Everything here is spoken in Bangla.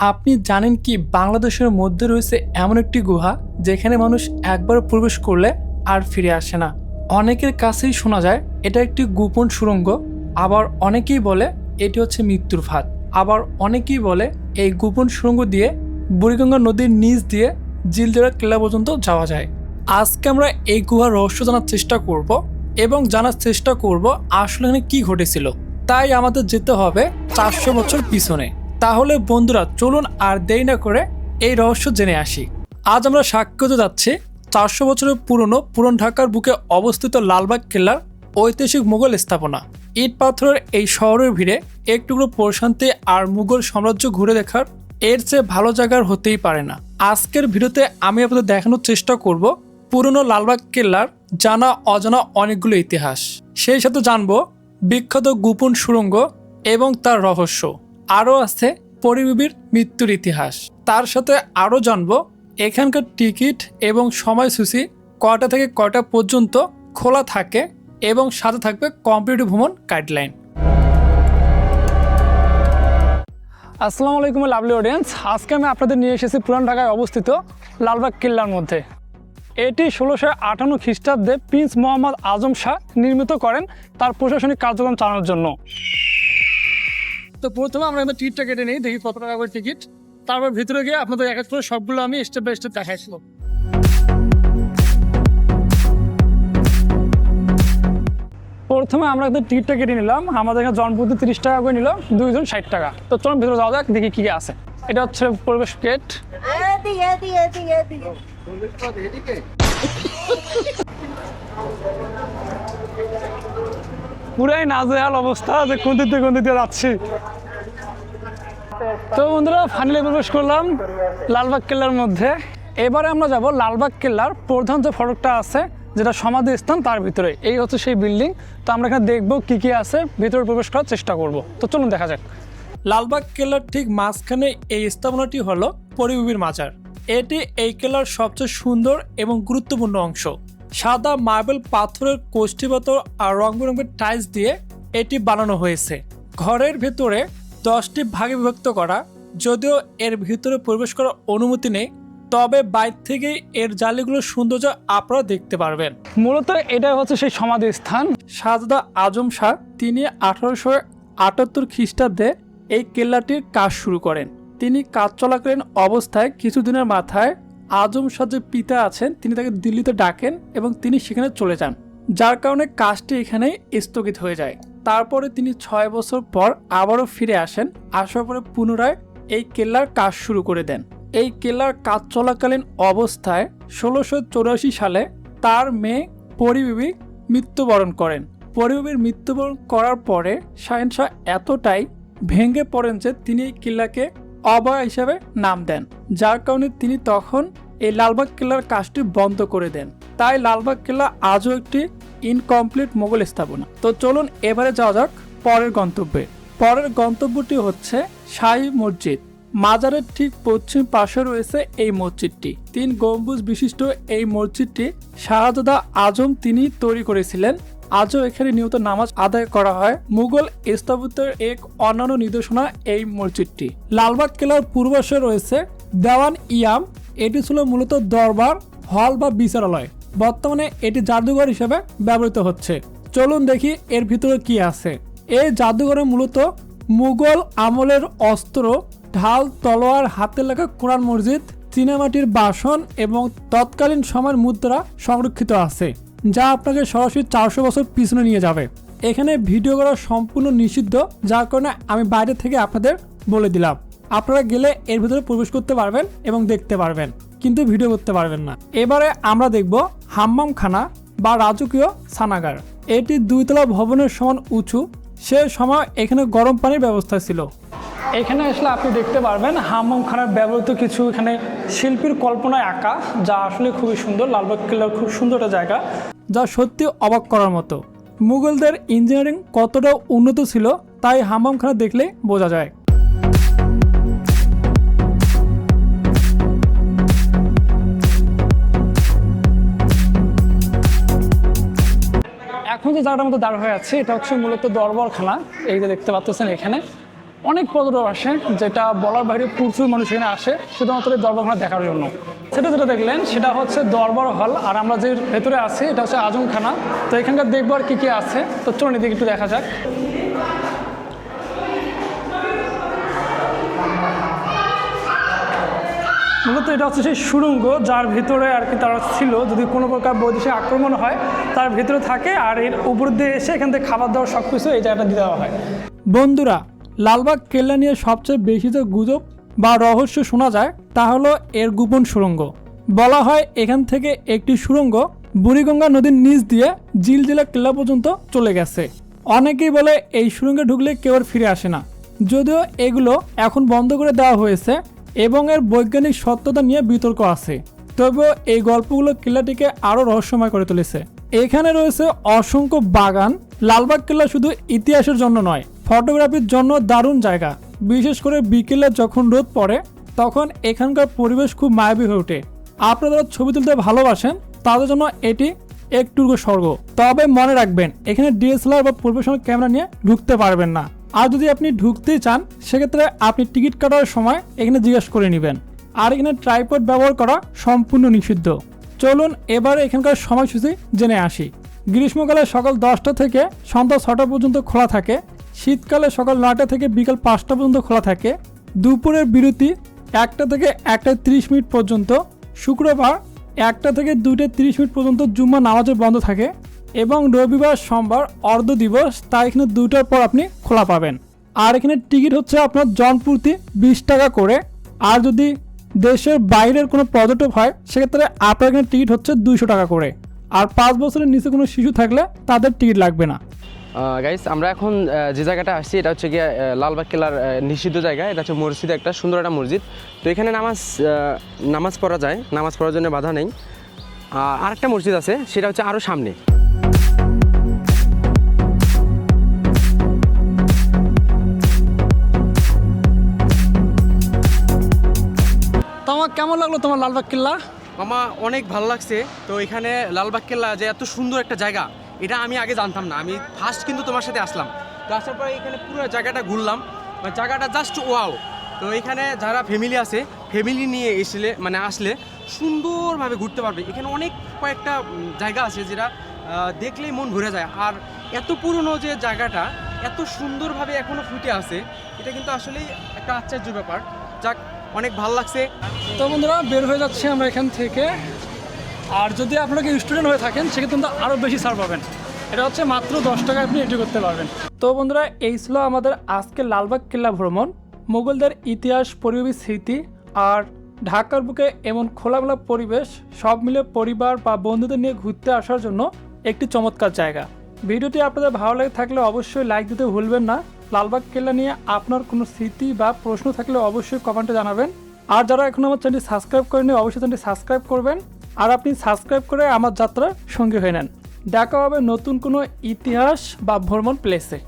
আপনি জানেন কি বাংলাদেশের মধ্যে রয়েছে এমন একটি গুহা যেখানে মানুষ একবার প্রবেশ করলে আর ফিরে আসে না। অনেকের কাছেই শোনা যায়, এটা একটি গোপন সুড়ঙ্গ আবার অনেকেই বলে এটি হচ্ছে মৃত্যুর ফাঁদ। আবার অনেকেই বলে এই গোপন সুড়ঙ্গ দিয়ে বুড়িগঙ্গা নদীর নিচ দিয়ে জিলজোড়া কেল্লা পর্যন্ত যাওয়া যায়। আজকে আমরা এই গুহার রহস্য জানার চেষ্টা করব এবং জানার চেষ্টা করব আসলে এখানে কি ঘটেছিল। তাই আমাদের যেতে হবে চারশো বছর পিছনে। তাহলে বন্ধুরা, চলুন আর দেরি না করে এই রহস্য জেনে আসি। আজ আমরা সাক্ষ্য হতে যাচ্ছি চারশো বছরের পুরনো পুরন ঢাকার বুকে অবস্থিত লালবাগ কেল্লার ঐতিহাসিক মুঘল স্থাপনা। ইট পাথরের এই শহরের ভিড়ে একটুকরো প্রশান্তি আর মুঘল সাম্রাজ্য ঘুরে দেখার এর চেয়ে ভালো জায়গার হতেই পারে না। আজকের ভিডিওতে আমি আপনাদের দেখানোর চেষ্টা করব পুরনো লালবাগ কেল্লার জানা অজানা অনেকগুলো ইতিহাস। সেই সাথে জানব বিখ্যাত গোপন সুড়ঙ্গ এবং তার রহস্য। আরও আছে পরিবিবির মৃত্যুর ইতিহাস। তার সাথে আরও জানব এখানকার টিকিট এবং সময়সূচি কটা থেকে কটা পর্যন্ত খোলা থাকে এবং সাথে থাকবে কম্পিউটার ভ্রমণ গাইডলাইন। আসসালামু আলাইকুম লাভলি অডিয়েন্স, আজকে আমি আপনাদের নিয়ে এসেছি পুরান ঢাকায় অবস্থিত লালবাগ কিল্লার মধ্যে। এটি ষোলোশো আটান্ন খ্রিস্টাব্দে প্রিন্স মোহাম্মদ আজম শাহ নির্মিত করেন তার প্রশাসনিক কার্যক্রম চালানোর জন্য। তো প্রথমে আমরা এবার টিকিটটা কেটে নিই দেখি কত টাকা করে টিকিট। তারপর ভিতরে গিয়ে আপনাদের এক এক করে সবগুলো আমি স্টেপ বাই স্টেপ দেখাইছিল প্রথমে আমরা কিন্তু টিকিটটা কেটে নিলাম। আমাদের এখানে জনপ্রতি তিরিশ টাকা করে নিল দুইজন ষাট টাকা। তো চলুন ভিতরে যাওয়া যাক দেখি কি কি আছে। এটা হচ্ছে পরিবেশ গেট পুরাই নাজেহাল অবস্থা যে কোন দিতে কোন দিতে যাচ্ছি। তো বন্ধুরা ফাইনালি প্রবেশ করলাম লালবাগ কেল্লার মধ্যে। এবারে আমরা যাব লালবাগ কেল্লার প্রধান যে ফটকটা আছে, যেটা সমাধি স্থান তার ভিতরে। এই হচ্ছে সেই বিল্ডিং তো আমরা এখানে দেখব কি কি আছে, ভিতরে প্রবেশ করার চেষ্টা করব। তো চলুন দেখা যাক। লালবাগ কেল্লার ঠিক মাঝখানে এই স্থাপনাটি হলো পরিবিবির মাজার। এটি এই কেল্লার সবচেয়ে সুন্দর এবং গুরুত্বপূর্ণ অংশ। সাদা মার্বেল পাথরের কোষ্ঠীপাথর আর রং বেরঙের টাইলস দিয়ে এটি বানানো হয়েছে। ঘরের ভেতরে দশটি ভাগে বিভক্ত করা। যদিও এর ভিতরে প্রবেশ করার অনুমতি নেই তবে বাইর থেকেই এর জালিগুলোর সৌন্দর্য আপনারা দেখতে পারবেন। মূলত এটা হচ্ছে সেই সমাধি স্থান। শাহজাদা আজম শাহ তিনি আঠারোশো আটাত্তর খ্রিস্টাব্দে এই কেল্লাটির কাজ শুরু করেন। তিনি কাজ চলাকালীন অবস্থায় কিছুদিনের মাথায় আজম শাহ যে পিতা আছেন তিনি তাকে দিল্লিতে ডাকেন এবং তিনি সেখানে চলে যান যার কারণে কাজটি এখানে স্থগিত হয়ে যায়। তারপরে তিনি ছয় বছর পর আবারও ফিরে আসেন, আসার পরে পুনরায় এই কেল্লার কাজ শুরু করে দেন। এই কেল্লার কাজ চলাকালীন অবস্থায় ষোলোশো চৌরাশি সালে তার মেয়ে পরিবিবি মৃত্যুবরণ করেন। পরিবিবির মৃত্যুবরণ করার পরে শাহিন শাহ এতটাই ভেঙে পড়েন যে তিনি এই কিল্লাকে অবয়া হিসাবে নাম দেন। যার কারণে তিনি তখন এই লালবাগ কেল্লার কাজটি বন্ধ করে দেন। তাই লালবাগ কেল্লা আজও একটি ইনকমপ্লিট মোগল স্থাপনা। তো চলুন এবারে যাওয়া যাক পরের গন্তব্যে। পরের গন্তব্যটি হচ্ছে শাহী মসজিদ। মাজারের ঠিক পশ্চিম পাশে রয়েছে এই মসজিদটি। তিন গম্বুজ বিশিষ্ট এই মসজিদটি শাহজাদা আজম তিনি তৈরি করেছিলেন। আজও এখানে নিয়মিত নামাজ আদায় করা হয়। মুঘল স্থাপত্যের এক অন্যান্য নিদর্শনা এই মসজিদটি। লালবাগ কেলার পূর্বাশে রয়েছে দেওয়ান ইয়াম। এটি ছিল মূলত দরবার, হল বা বিচারালয়। বর্তমানে এটি জাদুঘর হিসেবে ব্যবহৃত হচ্ছে। চলুন দেখি এর ভিতরে কি আছে। এই জাদুঘরে মূলত মুঘল আমলের অস্ত্র, ঢাল, তলোয়ার, হাতে লেখা কোরআন মসজিদ, চীনামাটির বাসন এবং তৎকালীন সময়ের মুদ্রা সংরক্ষিত আছে, যা আপনাকে সরাসরি চারশো বছর পিছনে নিয়ে যাবে। এখানে ভিডিও করা সম্পূর্ণ নিষিদ্ধ, যার কারণে আমি বাইরে থেকে আপনাদের বলে দিলাম। আপনারা গেলে এর ভিতরে প্রবেশ করতে পারবেন এবং দেখতে পারবেন, কিন্তু ভিডিও করতে পারবেন না। এবারে আমরা দেখব হাম্মামখানা বা রাজকীয় সানাগার এটি দুইতলা ভবনের সমান উঁচু। সে সময় এখানে গরম পানির ব্যবস্থা ছিল। এখানে আসলে আপনি দেখতে পারবেন হাম্মামখানার ব্যবহৃত কিছু এখানে শিল্পীর কল্পনায় আঁকা, যা আসলে খুবই সুন্দর, লালবাগ কেল্লার খুব সুন্দর একটা জায়গা, যা সত্যি অবাক করার মতো। মুঘলদের ইঞ্জিনিয়ারিং কতটা উন্নত ছিল, তাই হাম্মামখানা দেখলে বোঝা যায়। যে জায়গাটার মধ্যে দাঁড় হয়ে আছে, এটা হচ্ছে মূলত দরবারখানা। এই যে দেখতে পাচ্ছেন এখানে। অনেক পর্যটক আসে, যেটা বলার বাইরে প্রচুর মানুষ এখানে আসে, শুধুমাত্র দরবারখানা দেখার জন্য। সেটা যেটা দেখলেন, সেটা হচ্ছে দরবার হল, আর আমরা যে ভেতরে আছি, এটা হচ্ছে আজমখানা। তো এখানকার দেখবার কি কী আছে। তো চলুন এদিকে একটু দেখা যাক। মূলত এটা হচ্ছে সেই সুড়ঙ্গ যার ভিতরে আর কি তারা ছিল। যদি কোনো প্রকার বৈদেশিক আক্রমণ হয়, তার ভিতরে থাকে আর এর উপর দিয়ে এসে এখান থেকে খাবার দাবার সব কিছু এই জায়গাটা দিয়ে দেওয়া হয়। বন্ধুরা, লালবাগ কেল্লা নিয়ে সবচেয়ে বেশি যে গুজব বা রহস্য শোনা যায়, তা হলো এর গোপন সুড়ঙ্গ। বলা হয় এখান থেকে একটি সুড়ঙ্গ বুড়িগঙ্গা নদীর নিচ দিয়ে জিল জিলজিলা কেল্লা পর্যন্ত চলে গেছে। অনেকেই বলে এই সুড়ঙ্গে ঢুকলে কেউ আর ফিরে আসে না। যদিও এগুলো এখন বন্ধ করে দেওয়া হয়েছে এবং এর বৈজ্ঞানিক সত্যতা নিয়ে বিতর্ক আছে। তবুও এই গল্পগুলো কিল্লাটিকে আরও রহস্যময় করে তুলেছে। এখানে রয়েছে অসংখ্য বাগান। লালবাগ কিল্লা শুধু ইতিহাসের জন্য নয়, ফটোগ্রাফির জন্য দারুণ জায়গা। বিশেষ করে বিকেলে যখন রোদ পড়ে, তখন এখানকার পরিবেশ খুব মায়াবী হয়ে ওঠে। আপনারা ছবি তুলতে ভালোবাসেন, তাদের জন্য এটি একটুকু স্বর্গ। তবে মনে রাখবেন, এখানে ডিএসএলআর বা প্রফেশনাল ক্যামেরা নিয়ে ঢুকতে পারবেন না। আর যদি আপনি ঢুকতেই চান, সেক্ষেত্রে আপনি টিকিট কাটার সময় এখানে জিজ্ঞেস করে নেবেন। আর এখানে ট্রাইপড ব্যবহার করা সম্পূর্ণ নিষিদ্ধ। চলুন এবার এখানকার সময়সূচি জেনে আসি। গ্রীষ্মকালে সকাল দশটা থেকে সন্ধ্যা ছটা পর্যন্ত খোলা থাকে। শীতকালে সকাল নটা থেকে বিকাল পাঁচটা পর্যন্ত খোলা থাকে। দুপুরের বিরতি একটা থেকে একটা তিরিশ মিনিট পর্যন্ত। শুক্রবার একটা থেকে দুইটা তিরিশ মিনিট পর্যন্ত জুম্মা নামাজে বন্ধ থাকে। এবং রবিবার সোমবার অর্ধ দিবস তা এখানে দুটার পর আপনি খোলা পাবেন। আর এখানে টিকিট হচ্ছে আপনার জনপ্রতি বিশ টাকা করে। আর যদি দেশের বাইরের কোনো পর্যটক হয় সেক্ষেত্রে আপনার এখানে টিকিট হচ্ছে দুইশো টাকা করে। আর পাঁচ বছরের নিচে কোনো শিশু থাকলে তাদের টিকিট লাগবে না। গাইস আমরা এখন যে জায়গাটা আসছি এটা হচ্ছে গিয়ে লালবাগ কেল্লার আহ, নিষিদ্ধ জায়গা। এটা হচ্ছে মসজিদ একটা সুন্দর একটা মসজিদ। তো এখানে নামাজ নামাজ পড়া যায়। নামাজ পড়ার জন্য বাধা নেই। আর আরেকটা মসজিদ আছে সেটা হচ্ছে আরও সামনে। আমার কেমন লাগল তোমার লালবাগ কিল্লা? মামা, অনেক ভালো লাগছে। তো এখানে লালবাগ কেল্লা যে এত সুন্দর একটা জায়গা, এটা আমি আগে জানতাম না। আমি ফার্স্ট কিন্তু তোমার সাথে আসলাম। তো আসার পরে এখানে পুরো জায়গাটা ঘুরলাম। মানে জায়গাটা জাস্ট ওয়াও তো এখানে যারা ফ্যামিলি আছে ফ্যামিলি নিয়ে এসলে মানে আসলে সুন্দরভাবে ঘুরতে পারবে। এখানে অনেক কয়েকটা জায়গা আছে যেটা দেখলেই মন ভরে যায়। আর এত পুরনো যে জায়গাটা, এত সুন্দরভাবে এখনও ফুটে আছে, এটা কিন্তু আসলেই একটা আশ্চর্য ব্যাপার। যাক অনেক ভালো লাগছে। তো বন্ধুরা, বের হয়ে যাচ্ছি আমরা এখান থেকে। আর যদি আপনারা স্টুডেন্ট হয়ে থাকেন, সেক্ষেত্রে কিন্তু আরও বেশি ছাড় পাবেন। এটা হচ্ছে মাত্র দশ টাকায় আপনি এন্ট্রি করতে পারবেন। তো বন্ধুরা, এই ছিল আমাদের আজকে লালবাগ কেল্লা ভ্রমণ। মুঘলদের ইতিহাস, পরিবেশ, স্মৃতি আর ঢাকার বুকে এমন খোলামেলা পরিবেশ, সব মিলে পরিবার বা বন্ধুদের নিয়ে ঘুরতে আসার জন্য একটি চমৎকার জায়গা। ভিডিওটি আপনাদের ভালো লাগে থাকলে অবশ্যই লাইক দিতে ভুলবেন না। লালবাগ কেল্লা নিয়ে আপনার কোনো স্মৃতি বা প্রশ্ন থাকলে অবশ্যই কমেন্টে জানাবেন। আর যারা এখন আমার চ্যানেলটি সাবস্ক্রাইব করেনি অবশ্যই চ্যানেলটি সাবস্ক্রাইব করবেন। আর আপনি সাবস্ক্রাইব করে আমার যাত্রার সঙ্গী হয়ে নেন। দেখা হবে নতুন কোনো ইতিহাস বা ভ্রমণ প্লেসে